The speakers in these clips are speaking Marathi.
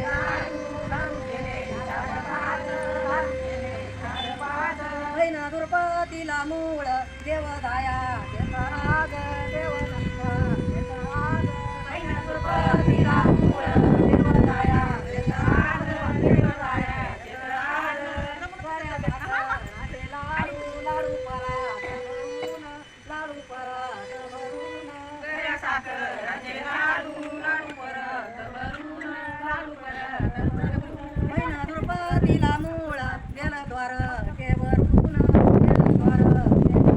मूळ देवदाया त्याचा राग देवदत्ता त्याचा राग बहिण दुर्पतीला मूळ देवदाया त्याचा देवदाया त्याचा लाडू लाडू परा भरून लाडू परा भरून गऱ्या साखराचे लाडू लाडू परत भरून लाडू परत भरून बहिण द्रुपदीला मूळ गेलं द्वार के वरून गेलं द्वार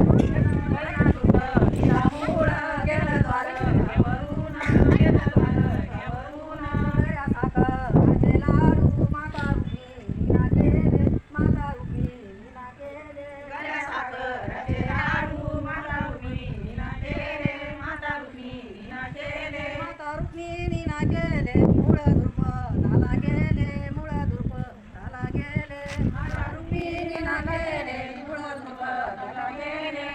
बहिण द्रुपदीला मूळ गेलं द्वार के वरून गेलं द्वार के वरून गऱ्या साखराचे लाडू माता रुक्मिणीला केले माता रुक्मिणीला केले गऱ्या साखराचे लाडू माता रुक्मिणीला केले माता रुक्मिणीला केले माता झाला गेले मूळ धूप झाला गेले. माता रुक्मिणीला केले झाला गेले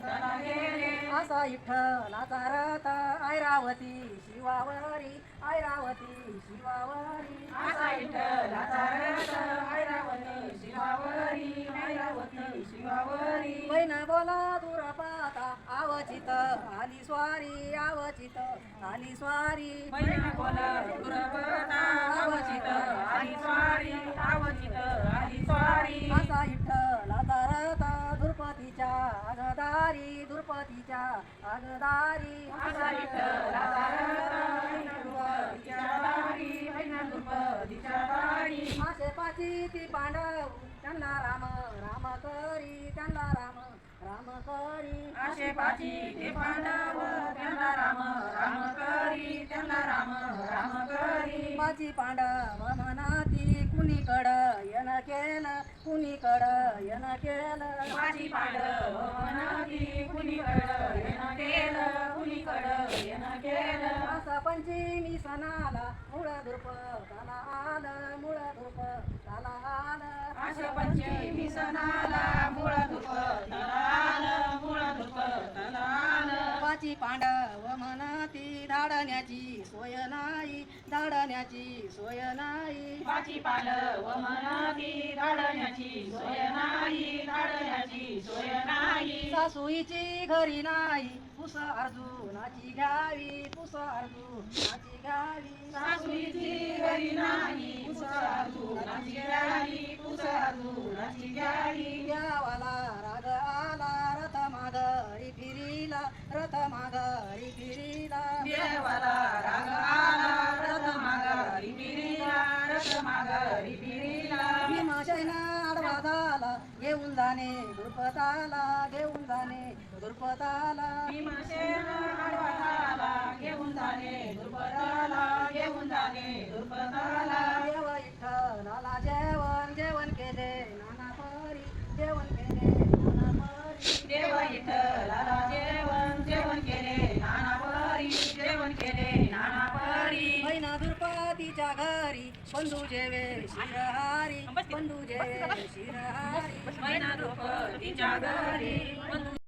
झाला गेले. असा विठ्ठलाचा रथ ऐरावती शिवावरी ऐरावती शिवावरी. असा ऐरावती शिवावरी ऐरावती शिवावरी. बहिण बोला तुरा आवचित आली स्वारी आवचित आली स्वारी. आवचित आली स्वारी आवचित आली स्वारी. असा विठ्ठलाचा रथ दुर्पतीच्या अगदारी दुर्पतीच्या अगदारी असा विठ्ठलाचा रथ दुर्पतीच्या दारी बहिण दुर्पतीच्या दारी मासे पाची ती पांडव त्यांना राम राम करी त्यांना राम राम करी आशे पाची ते पांडव त्यांना राम राम करी त्यांना राम राम करी. पाची पांडव मनाती कुणीकड यन केलं कुणीकड यन केलं. माझी पांडव मनाती कुणीकड यन केलं कुणीकड यन केलं. असा पंचमी सणाला मुळ त्याला आलं मुळ धुरप त्याला आलं अशा पंचमी सणाला मुळ धुरप त्याला आलं मुळ धुरप त्याला आलं पाची पांडव मनाती धाडण्याची सोय नाही धाडण्याची सोय नाही. पाची पालव मनाती धाडण्याची सोय नाही धाडण्याची सोय नाही. सासूईची घरी नाही पुस अर्जुनाची घ्यावी पुस अर्जुनाची घ्यावी. सासूची घरी नाही. भीमसेन आडवा झाला घेऊन जाणे दुर्पताला घेऊन जाणे दुर्पताला भीमसेन आडवा झाला दुर्पतीच्या घरी बंधू जेवे शिरहारी बंधू जेवे शिरहारी मैना घरी